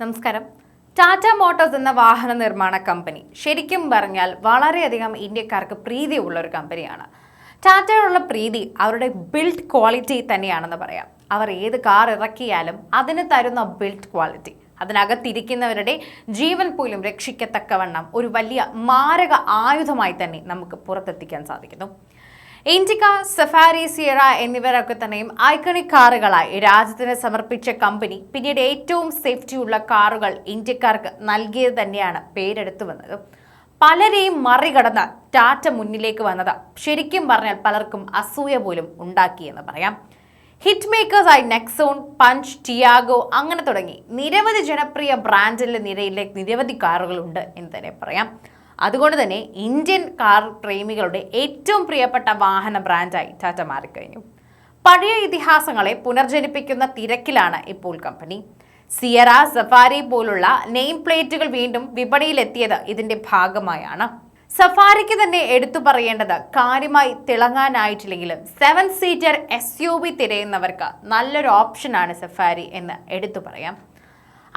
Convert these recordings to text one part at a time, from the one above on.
നമസ്കാരം. ടാറ്റ മോട്ടോഴ്സ് എന്ന വാഹന നിർമ്മാണ കമ്പനി ശരിക്കും പറഞ്ഞാൽ വളരെയധികം ഇന്ത്യക്കാർക്ക് പ്രീതിയുള്ള ഒരു കമ്പനിയാണ്. ടാറ്റയോടുള്ള പ്രീതി അവരുടെ ബിൽഡ് ക്വാളിറ്റി തന്നെയാണെന്ന് പറയാം. അവർ ഏത് കാർ ഇറക്കിയാലും അതിന് തരുന്ന ബിൽഡ് ക്വാളിറ്റി അതിനകത്തിരിക്കുന്നവരുടെ ജീവൻ പോലും രക്ഷിക്കത്തക്കവണ്ണം ഒരു വലിയ മാരക ആയുധമായി തന്നെ നമുക്ക് പുറത്തെത്തിക്കാൻ സാധിക്കുന്നു. ഇൻഡിക സഫാരി സിയറ എന്നിവരൊക്കെ തന്നെയും ഐക്കണിക് കാറുകളായി രാജ്യത്തിന് സമർപ്പിച്ച കമ്പനി പിന്നീട് ഏറ്റവും സേഫ്റ്റിയുള്ള കാറുകൾ ഇന്ത്യക്കാർക്ക് നൽകിയത് തന്നെയാണ് പേരെടുത്തു വന്നത്. പലരെയും മറികടന്ന് ടാറ്റ മുന്നിലേക്ക് വന്നത് ശരിക്കും പറഞ്ഞാൽ പലർക്കും അസൂയ പോലും ഉണ്ടാക്കിയെന്ന് പറയാം. ഹിറ്റ് മേക്കേഴ്സായി നെക്സോൺ പഞ്ച് ടിയാഗോ അങ്ങനെ തുടങ്ങി നിരവധി ജനപ്രിയ ബ്രാൻഡിലെ നിരയിലെ നിരവധി കാറുകളുണ്ട് എന്ന് തന്നെ പറയാം. അതുകൊണ്ട് തന്നെ ഇന്ത്യൻ കാർ പ്രേമികളുടെ ഏറ്റവും പ്രിയപ്പെട്ട വാഹന ബ്രാൻഡായി ടാറ്റ മാറിക്കഴിഞ്ഞു. പഴയ ഇതിഹാസങ്ങളെ പുനർജനിപ്പിക്കുന്ന തിരക്കിലാണ് ഇപ്പോൾ കമ്പനി. സിയറ സഫാരി പോലുള്ള നെയിം പ്ലേറ്റുകൾ വീണ്ടും വിപണിയിലെത്തിയത് ഇതിന്റെ ഭാഗമായാണ്. സഫാരിക്ക് തന്നെ എടുത്തു പറയേണ്ടത് കാര്യമായി തിളങ്ങാനായിട്ടില്ലെങ്കിലും സെവൻ സീറ്റർ എസ് യു തിരയുന്നവർക്ക് നല്ലൊരു ഓപ്ഷനാണ് സഫാരി എന്ന് എടുത്തു പറയാം.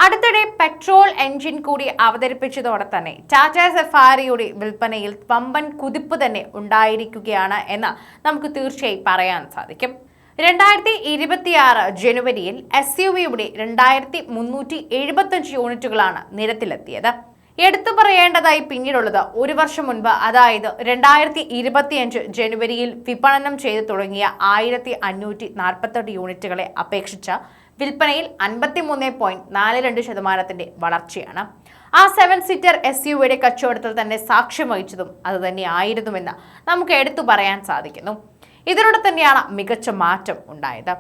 അടുത്തിടെ പെട്രോൾ എൻജിൻ കൂടി അവതരിപ്പിച്ചതോടെ തന്നെ ടാറ്റ സഫാരിയുടെ വിൽപ്പനയിൽ പമ്പൻ കുതിപ്പ് തന്നെ ഉണ്ടായിരിക്കുകയാണ് എന്ന് നമുക്ക് തീർച്ചയായും പറയാൻ സാധിക്കും. രണ്ടായിരത്തി ഇരുപത്തിയാറ് ജനുവരിയിൽ എസ് യു വിയുടെ രണ്ടായിരത്തി മുന്നൂറ്റി എഴുപത്തഞ്ച് യൂണിറ്റുകളാണ് നിരത്തിലെത്തിയത്. എടുത്തു പറയേണ്ടതായി പിന്നീടുള്ളത് ഒരു വർഷം മുൻപ് അതായത് രണ്ടായിരത്തി ഇരുപത്തിയഞ്ച് ജനുവരിയിൽ വിപണനം ചെയ്തു തുടങ്ങിയ ആയിരത്തി അഞ്ഞൂറ്റി നാൽപ്പത്തെട്ട് യൂണിറ്റുകളെ അപേക്ഷിച്ച വിൽപ്പനയിൽ അൻപത്തിമൂന്ന് പോയിന്റ് നാല് രണ്ട് ശതമാനത്തിന്റെ വളർച്ചയാണ്. ആ സെവൻ സീറ്റർ എസ് യുവിയുടെ കച്ചവടത്തിൽ തന്നെ സാക്ഷ്യം വഹിച്ചതും അത് തന്നെയായിരുന്നുവെന്ന് നമുക്ക് എടുത്തു പറയാൻ സാധിക്കുന്നു. ഇതിലൂടെ തന്നെയാണ് മികച്ച മാറ്റം ഉണ്ടായത്.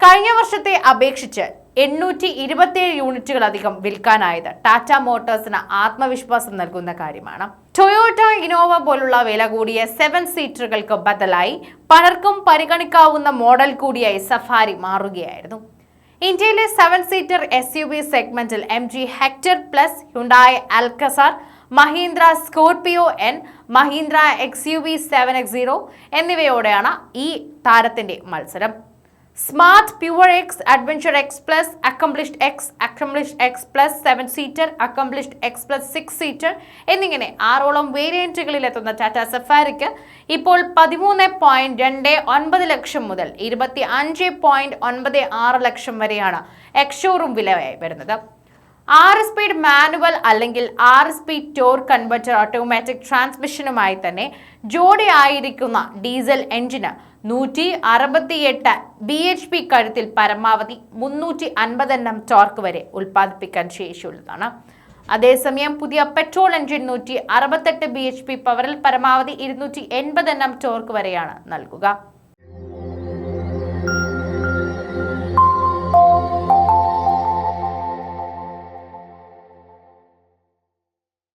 കഴിഞ്ഞ വർഷത്തെ അപേക്ഷിച്ച് എണ്ണൂറ്റി ഇരുപത്തിയേഴ് യൂണിറ്റുകളധികം വിൽക്കാനായത് ടാറ്റ മോട്ടോഴ്സിന് ആത്മവിശ്വാസം നൽകുന്ന കാര്യമാണ്. ടൊയോട്ട ഇനോവ പോലുള്ള വില കൂടിയ സെവൻ സീറ്ററുകൾക്ക് ബദലായി പലർക്കും പരിഗണിക്കാവുന്ന മോഡൽ കൂടിയായി സഫാരി മാറുകയായിരുന്നു. ഇന്ത്യയിലെ seven seater S U V സെഗ്മെന്റിൽ M G Hector Plus Hyundai Alcazar Mahindra Scorpio N Mahindra X U V seven X zero എന്നിവയോടെയാണ് ഈ താരത്തിന്റെ മത്സരം. Smart Pure X Adventure X Plus Accomplished X Accomplished X Plus seven seater Accomplished X Plus six seater എന്നിങ്ങനെ ആറോളം വേരിയന്റുകളിൽ എത്തുന്ന ടാറ്റ സഫാരിക്ക് ഇപ്പോൾ പതിമൂന്ന് point രണ്ട് ഒൻപത് ലക്ഷം മുതൽ ഇരുപത്തി അഞ്ച് പോയിന്റ് ഒൻപത് ആറ് ലക്ഷം വരെയാണ് എക്സ്ഷോറും വിലയായി വരുന്നത്. ആറ് സ്പീഡ് മാനുവൽ അല്ലെങ്കിൽ ആറ് സ്പീഡ് ടോർ കൺവെർട്ടർ ഓട്ടോമാറ്റിക് ട്രാൻസ്മിഷനുമായി തന്നെ ജോഡി ആയിരിക്കുന്ന ഡീസൽ എഞ്ചിന് നൂറ്റി അറുപത്തിയെട്ട് ബി എച്ച് പി കഴുത്തിൽ പരമാവധി മുന്നൂറ്റി അൻപത് എണ്ണം ടോർക്ക് വരെ ഉൽപ്പാദിപ്പിക്കാൻ ശേഷിയുള്ളതാണ്. അതേസമയം പുതിയ പെട്രോൾ എഞ്ചിൻ നൂറ്റി അറുപത്തെട്ട് ബി എച്ച് പി പവറിൽ പരമാവധി ഇരുന്നൂറ്റി എൺപത് എണ്ണം ടോർക്ക് വരെയാണ് നൽകുക.